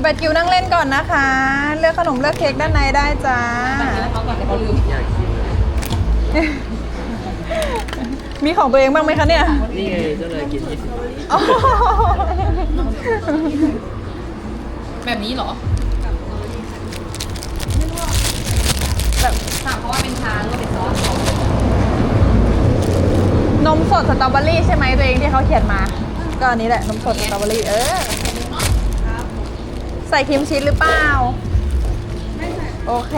มีบัตรคิวนั่งเล่นก่อนนะคะ เลือกขนมเลือกเค้กด้านในได้จ้า เขาก่อนเดี๋ยวเขาลืมอยากกินเลยมีของตัวเองบ้างไหมคะเนี่ย นี่ไงเจ้านายกินยี่สิบอ๋อแบบนี้เหรอแบบถามเขาว่าเป็นชาหรือว่าเป็นซอสนมสดสตรอเบอรี่ใช่ไหมตัวเองที่เขาเขียนมา ก็อันนี้แหละนมสดสตรอเบอรี่เออ ใส่ครีมชีสหรือเปล่า โอเค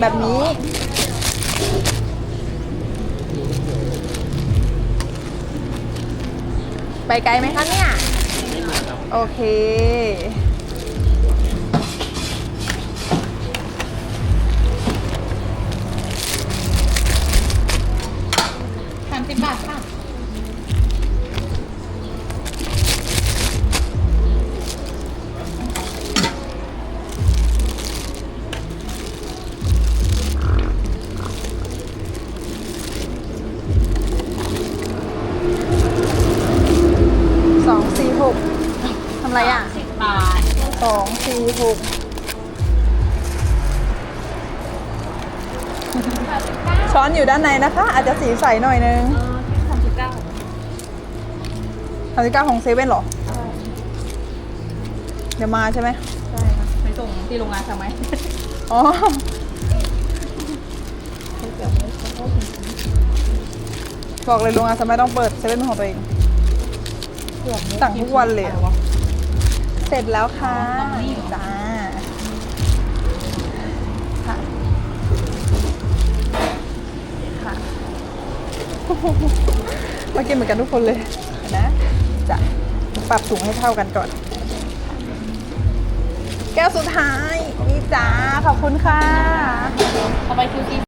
แบบนี้ ไปไกลไหมคะเนี่ย โอเค ทำไรอะสิบบาทสองสี่หกช้อนอยู่ด้านในนะคะ อาจจะสีใสหน่อยนึงเออสามสิบเก้าสามสิบเก้าของเซเว่นหรอ เดี๋ยวมาใช่ไหมใช่ค่ะไปส่งที่โรงงานใช่ไหมอ๋อบอกเลยโรงงานสมัยต้องเปิดเซเว่นเป็นของตัวเองสั่งทุกวันเลยอะเสร็จแล้วค่ะจ้าค่ะค่ะมากินเหมือนกันทุกคนเลยนะจะปรับถุงให้เท่ากันก่อน แก้วสุดท้ายนี่จ้าขอบคุณค่ะเอาไปคิวซี